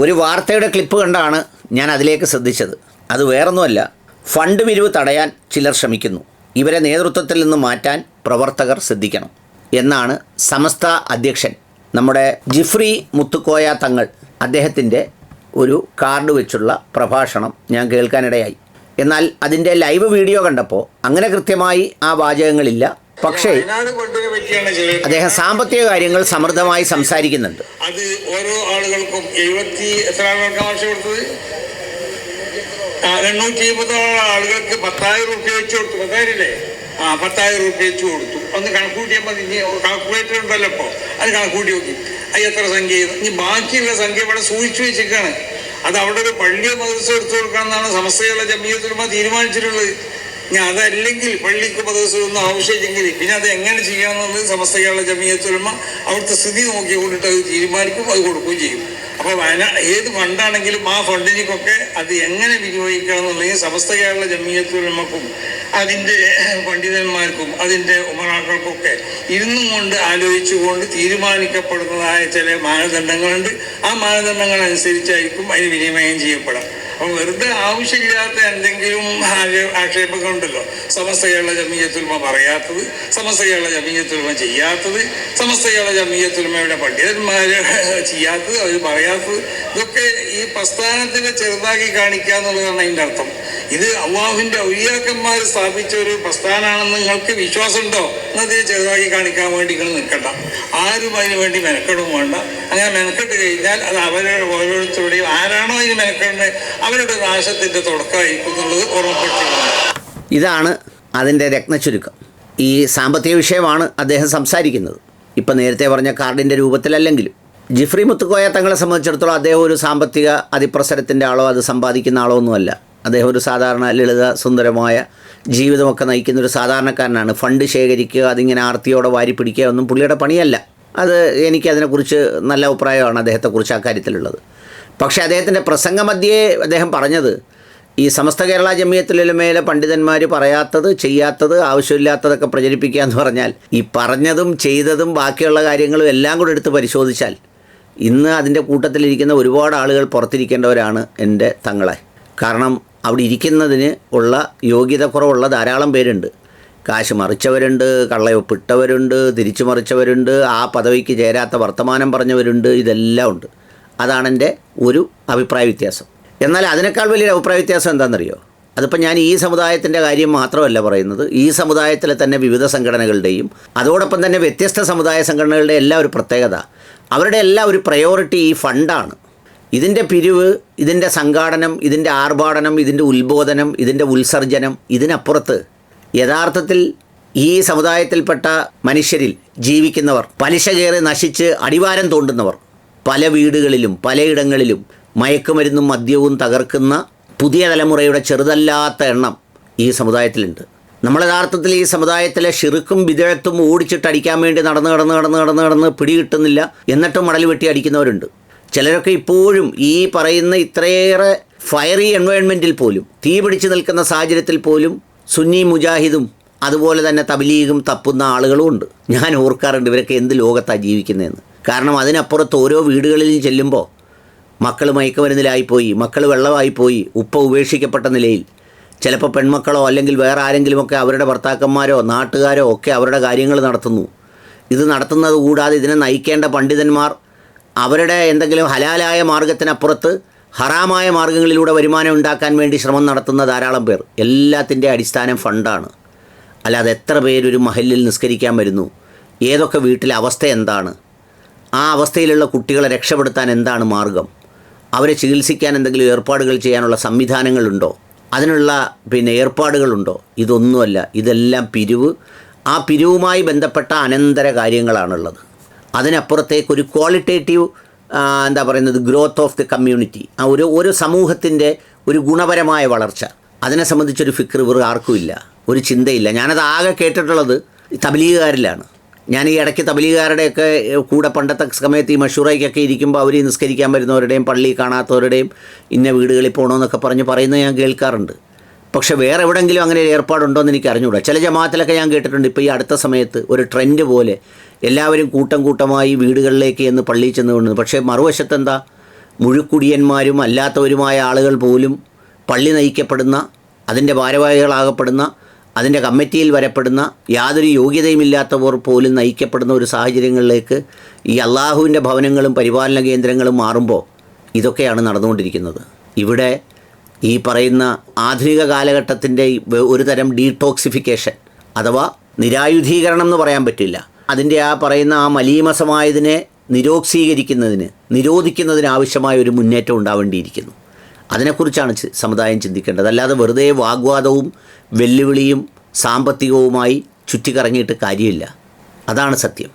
ഒരു വാർത്തയുടെ ക്ലിപ്പ് കണ്ടാണ് ഞാൻ അതിലേക്ക് ശ്രദ്ധിച്ചത്. അത് വേറൊന്നുമല്ല ഫണ്ട് പിരിവ് തടയാൻ ചിലർ ശ്രമിക്കുന്നു. ഇവരെ നേതൃത്വത്തിൽ നിന്ന് മാറ്റാൻ പ്രവർത്തകർ ശ്രദ്ധിക്കണം എന്നാണ് സമസ്ത അധ്യക്ഷൻ നമ്മുടെ ജിഫ്രി മുത്തുക്കോയ തങ്ങൾ അദ്ദേഹത്തിന്റെ ഒരു കാർഡ് വെച്ചുള്ള പ്രഭാഷണം ഞാൻ കേൾക്കാനിടയായി. എന്നാൽ അതിന്റെ ലൈവ് വീഡിയോ കണ്ടപ്പോൾ അങ്ങനെ കൃത്യമായി ആ വാചകങ്ങളില്ല. പക്ഷേ അദ്ദേഹം സാമ്പത്തിക കാര്യങ്ങൾ സമൃദ്ധമായി സംസാരിക്കുന്നുണ്ട്. അത് ഓരോ ആളുകൾക്കും എഴുപത്തി എത്ര ആളുകൾക്ക് ആവശ്യം എണ്ണൂറ്റി ആളുകൾക്ക് പത്തായിരം റുപ്യ വെച്ച് കൊടുത്തു. പത്തായിരല്ലേ? ആ പത്തായിരം റുപ്യ വെച്ച് കൊടുത്തു. ഒന്ന് കണക്കൂട്ടിയാൽ ഇനി കാൽക്കുലേറ്റർ ഉണ്ടല്ലോ ഇപ്പോൾ അത് കണക്കൂട്ടി നോക്കി. അത് എത്ര സംഖ്യ ഇനി ബാക്കിയുള്ള സംഖ്യ ഇവിടെ സൂക്ഷിച്ചു വെച്ചിരിക്കുകയാണ് അത് അവിടെ ഒരു പള്ളിയോ മദ്രസ എടുത്തു കൊടുക്കണം എന്നാണ് സമസ്തയുള്ള ജമീയത്തുലമ തീരുമാനിച്ചിട്ടുള്ളത്. ഇനി അതല്ലെങ്കിൽ പള്ളിക്ക് മദ്രസയൊന്നും ആവശ്യമില്ലെങ്കിൽ പിന്നെ അത് എങ്ങനെ ചെയ്യാമെന്നുള്ളത് കേരള ജമീയത്തുലമ അവിടുത്തെ സ്ഥിതി നോക്കി കൊണ്ടിട്ട് അത് തീരുമാനിക്കും അത് കൊടുക്കുകയും ചെയ്യും. അപ്പോൾ വയനാ ഏത് ഫണ്ടാണെങ്കിലും ആ ഫണ്ടിലേക്കൊക്കെ അത് എങ്ങനെ വിനിയോഗിക്കണം എന്നുള്ളത് സമസ്ത കേരള ജമീയത്തുലമക്കും അതിന്റെ പണ്ഡിതന്മാർക്കും അതിന്റെ ഉമറാക്കൾക്കൊക്കെ ഇരുന്നും കൊണ്ട് ആലോചിച്ചുകൊണ്ട് തീരുമാനിക്കപ്പെടുന്നതായ ചില മാനദണ്ഡങ്ങളുണ്ട്. ആ മാനദണ്ഡങ്ങൾ അനുസരിച്ചായിരിക്കും അതിന് വിനിമയം ചെയ്യപ്പെടാം. അപ്പൊ വെറുതെ ആവശ്യമില്ലാത്ത എന്തെങ്കിലും ആക്ഷേപങ്ങൾ ഉണ്ടല്ലോ. സമസ്ത ജമീയത്തുൽമ പറയാത്തത് സമസ്ത ജമീയത്തുൽമ ചെയ്യാത്തത് സമസ്ത ജമീയത്തുൽമയുടെ പണ്ഡിതന്മാര് ചെയ്യാത്തത് അവർ പറയാത്തത് ഇതൊക്കെ ഈ പ്രസ്ഥാനത്തിനെ ചെറുതാക്കി കാണിക്കുക എന്നുള്ളതാണ് അതിന്റെ അർത്ഥം. ഇത് അള്ളാഹുവിന്റെ ഔലിയാക്കന്മാർ സ്ഥാപിച്ച ഒരു പ്രസ്ഥാനാണെന്ന് നിങ്ങൾക്ക് വിശ്വാസമുണ്ടോ? എന്നത് ചെറുതാക്കി കാണിക്കാൻ വേണ്ടി നിങ്ങൾ നിൽക്കണ്ട. ആരും അതിന് വേണ്ടി മെനക്കെടും വേണ്ട. അങ്ങനെ മെനക്കെട്ട് കഴിഞ്ഞാൽ അത് അവരുടെ ഓരോരുത്തരുടെയും ആരാണോ അതിന് മെനക്കെടുന്നത് അവരുടെ നാശത്തിന്റെ തുടക്കമായിരിക്കും എന്നുള്ളത് ഓർമ്മപ്പെടുത്തിയിട്ടുണ്ട് ഇതാണ് അതിന്റെ രത്നച്ചുരുക്കം. ഈ സാമ്പത്തിക വിഷയമാണ് അദ്ദേഹം സംസാരിക്കുന്നത്. ഇപ്പം നേരത്തെ പറഞ്ഞ കാർഡിന്റെ രൂപത്തിലല്ലെങ്കിലും. ജിഫ്രി മുത്തുക്കോയ തങ്ങളെ സംബന്ധിച്ചിടത്തോളം അദ്ദേഹം ഒരു സാമ്പത്തിക അതിപ്രസരത്തിന്റെ ആളോ അത് സമ്പാദിക്കുന്ന ആളോ ഒന്നുമല്ല. അദ്ദേഹം ഒരു സാധാരണ ലളിത സുന്ദരമായ ജീവിതമൊക്കെ നയിക്കുന്ന ഒരു സാധാരണക്കാരനാണ്. ഫണ്ട് ശേഖരിക്കുക അതിങ്ങനെ ആർത്തിയോടെ വാരി പിടിക്കുക ഒന്നും പുള്ളിയുടെ പണിയല്ല. അത് എനിക്ക് അതിനെക്കുറിച്ച് നല്ല അഭിപ്രായമാണ് അദ്ദേഹത്തെക്കുറിച്ച് ആ കാര്യത്തിലുള്ളത്. പക്ഷേ അദ്ദേഹത്തിന്റെ പ്രസംഗമധ്യേ അദ്ദേഹം പറഞ്ഞത് ഈ സമസ്ത കേരള ജമിയത്തിലുമേലെ പണ്ഡിതന്മാർ പറയാത്തത് ചെയ്യാത്തത് ആവശ്യമില്ലാത്തതൊക്കെ പ്രചരിപ്പിക്കുക എന്ന് പറഞ്ഞാൽ ഈ പറഞ്ഞതും ചെയ്തതും ബാക്കിയുള്ള കാര്യങ്ങളും എല്ലാം കൂടെ എടുത്ത് പരിശോധിച്ചാൽ ഇന്ന് അതിന്റെ കൂട്ടത്തിലിരിക്കുന്ന ഒരുപാട് ആളുകൾ പുറത്തിരിക്കേണ്ടവരാണ് എന്റെ തങ്ങളെ. കാരണം അവിടെ ഇരിക്കുന്നതിന് ഉള്ള യോഗ്യത കുറവുള്ള ധാരാളം പേരുണ്ട്. കാശ് മറിച്ചവരുണ്ട് കള്ളയൊപ്പിട്ടവരുണ്ട് തിരിച്ചു മറിച്ചവരുണ്ട് ആ പദവിക്ക് ചേരാത്ത വർത്തമാനം പറഞ്ഞവരുണ്ട് ഇതെല്ലാം ഉണ്ട്. അതാണ് എന്റെ ഒരു അഭിപ്രായ വ്യത്യാസം. എന്നാൽ അതിനേക്കാൾ വലിയൊരു അഭിപ്രായ വ്യത്യാസം എന്താണെന്നറിയോ? അതിപ്പോൾ ഞാൻ ഈ സമുദായത്തിന്റെ കാര്യം മാത്രമല്ല പറയുന്നത്. ഈ സമുദായത്തിലെ തന്നെ വിവിധ സംഘടനകളുടെയും അതോടൊപ്പം തന്നെ വ്യത്യസ്ത സമുദായ സംഘടനകളുടെ എല്ലാ ഒരു പ്രത്യേകത. അവരുടെ എല്ലാം ഒരു പ്രയോറിറ്റി ഈ ഫണ്ടാണ് ഇതിന്റെ പിരിവ് ഇതിന്റെ സംഘാടനം ഇതിന്റെ ആർഭാടനം ഇതിന്റെ ഉത്ബോധനം ഇതിന്റെ ഉത്സർജനം ഇതിനപ്പുറത്ത് യഥാർത്ഥത്തിൽ ഈ സമുദായത്തിൽപ്പെട്ട മനുഷ്യരിൽ ജീവിക്കുന്നവർ പലിശ കയറി നശിച്ച് അടിവാരം തോണ്ടുന്നവർ പല വീടുകളിലും പലയിടങ്ങളിലും മയക്കുമരുന്നും മദ്യവും തകർക്കുന്ന പുതിയ തലമുറയുടെ ചെറുതല്ലാത്ത എണ്ണം ഈ സമുദായത്തിലുണ്ട്. നമ്മൾ യഥാർത്ഥത്തിൽ ഈ സമുദായത്തിലെ ഷിറുക്കും വിദേഴത്തും ഓടിച്ചിട്ട് അടിക്കാൻ വേണ്ടി നടന്ന് നടന്ന് നടന്ന് നടന്ന് നടന്ന് പിടികിട്ടുന്നില്ല എന്നിട്ടും മടൽ വെട്ടി അടിക്കുന്നവരുണ്ട്. ചിലരൊക്കെ ഇപ്പോഴും ഈ പറയുന്ന ഇത്രയേറെ ഫയറി എൻവയോൺമെന്റിൽ പോലും തീ പിടിച്ചു നിൽക്കുന്ന സാഹചര്യത്തിൽ പോലും സുന്നി മുജാഹിദും അതുപോലെ തന്നെ തബലീഗും തപ്പുന്ന ആളുകളും ഉണ്ട്. ഞാൻ ഓർക്കാറുണ്ട് ഇവരൊക്കെ എന്ത് ലോകത്താണ് ജീവിക്കുന്നതെന്ന്. കാരണം അതിനപ്പുറത്ത് ഓരോ വീടുകളിലും ചെല്ലുമ്പോൾ മക്കൾ മയക്കുമരുന്നിലായിപ്പോയി മക്കൾ വെള്ളമായിപ്പോയി ഉപ്പ ഉപേക്ഷിക്കപ്പെട്ട നിലയിൽ. ചിലപ്പോൾ പെൺമക്കളോ അല്ലെങ്കിൽ വേറെ ആരെങ്കിലുമൊക്കെ അവരുടെ ഭർത്താക്കന്മാരോ നാട്ടുകാരോ ഒക്കെ അവരുടെ കാര്യങ്ങൾ നടത്തുന്നു. ഇത് നടത്തുന്നത് കൂടാതെ ഇതിനെ നയിക്കേണ്ട പണ്ഡിതന്മാർ അവരുടെ എന്തെങ്കിലും ഹലാലായ മാർഗത്തിനപ്പുറത്ത് ഹറാമായ മാർഗങ്ങളിലൂടെ വരുമാനം ഉണ്ടാക്കാൻ വേണ്ടി ശ്രമം നടത്തുന്ന ധാരാളം പേർ. എല്ലാത്തിന്റെ അടിസ്ഥാനം ഫണ്ടാണ്. അല്ലാതെ എത്ര പേരൊരു മഹലിൽ നിസ്കരിക്കാൻ വരുന്നു? ഏതൊക്കെ വീട്ടിലെ അവസ്ഥ എന്താണ്? ആ അവസ്ഥയിലുള്ള കുട്ടികളെ രക്ഷപ്പെടുത്താൻ എന്താണ് മാർഗം അവരെ ചികിത്സിക്കാൻ എന്തെങ്കിലും ഏർപ്പാടുകൾ ചെയ്യാനുള്ള സംവിധാനങ്ങളുണ്ടോ? അതിനുള്ള പിന്നെ ഏർപ്പാടുകളുണ്ടോ? ഇതൊന്നുമല്ല. ഇതെല്ലാം പിരിവ്. ആ പിരിവുമായി ബന്ധപ്പെട്ട അനന്തര കാര്യങ്ങളാണുള്ളത്. അതിനപ്പുറത്തേക്ക് ഒരു ക്വാളിറ്റേറ്റീവ് എന്താ പറയുന്നത് ഗ്രോത്ത് ഓഫ് ദി കമ്മ്യൂണിറ്റി ആ ഒരു ഒരു സമൂഹത്തിന്റെ ഒരു ഗുണപരമായ വളർച്ച. അതിനെ സംബന്ധിച്ചൊരു ഫിക്ർ ഇവർ ആർക്കുമില്ല ഒരു ചിന്തയില്ല. ഞാനത് ആകെ കേട്ടിട്ടുള്ളത് തബലീഗുകാരിലാണ്. ഞാൻ ഈ ഇടയ്ക്ക് തബലീഗുകാരുടെയൊക്കെ കൂടെ പണ്ടത്തെ സമയത്ത് ഈ മഷൂറയ്ക്കൊക്കെ ഇരിക്കുമ്പോൾ അവർ നിസ്കരിക്കാൻ വരുന്നവരുടെയും പള്ളി കാണാത്തവരുടെയും ഇന്ന വീടുകളിൽ പോകണമെന്നൊക്കെ പറഞ്ഞ് പറയുന്നത് ഞാൻ കേൾക്കാറുണ്ട്. പക്ഷേ വേറെ എവിടെയെങ്കിലും അങ്ങനെ ഒരു ഏർപ്പാടുണ്ടോ എന്ന് എനിക്ക് അറിഞ്ഞുകൂടാ ചില ജമാഅത്തിലൊക്കെ ഞാൻ കേട്ടിട്ടുണ്ട്. ഇപ്പോൾ ഈ അടുത്ത സമയത്ത് ഒരു ട്രെൻഡ് പോലെ എല്ലാവരും കൂട്ടം കൂട്ടമായി വീടുകളിലേക്ക് എന്ന് പള്ളിയിൽ ചെന്ന് കൊണ്ടു പക്ഷേ മറുവശത്തെന്താ? മുഴുക്കുടിയന്മാരും അല്ലാത്തവരുമായ ആളുകൾ പോലും പള്ളി നയിക്കപ്പെടുന്ന അതിന്റെ ഭാരവാഹികളാകപ്പെടുന്ന അതിന്റെ കമ്മിറ്റിയിൽ വരപ്പെടുന്ന യാതൊരു യോഗ്യതയുമില്ലാത്തവർ പോലും നയിക്കപ്പെടുന്ന ഒരു സാഹചര്യങ്ങളിലേക്ക് ഈ അള്ളാഹുവിന്റെ ഭവനങ്ങളും പരിപാലന കേന്ദ്രങ്ങളും മാറുമ്പോൾ ഇതൊക്കെയാണ് നടന്നുകൊണ്ടിരിക്കുന്നത്. ഇവിടെ ഈ പറയുന്ന ആധുനിക കാലഘട്ടത്തിന്റെ ഒരു തരം ഡീടോക്സിഫിക്കേഷൻ അഥവാ നിരായുധീകരണം എന്ന് പറയാൻ പറ്റില്ല. അതിന്റെ ആ പറയുന്ന ആ മലീമസമായതിനെ നിരോക്സീകരിക്കുന്നതിന് നിരോധിക്കുന്നതിന് ആവശ്യമായ ഒരു മുന്നേറ്റം ഉണ്ടാവേണ്ടിയിരിക്കുന്നു. അതിനെക്കുറിച്ചാണ് സമുദായം ചിന്തിക്കേണ്ടത്. അല്ലാതെ വെറുതെ വാഗ്വാദവും വെല്ലുവിളിയും സാമ്പത്തികവുമായി ചുറ്റിക്കറങ്ങിയിട്ട് കാര്യമില്ല. അതാണ് സത്യം.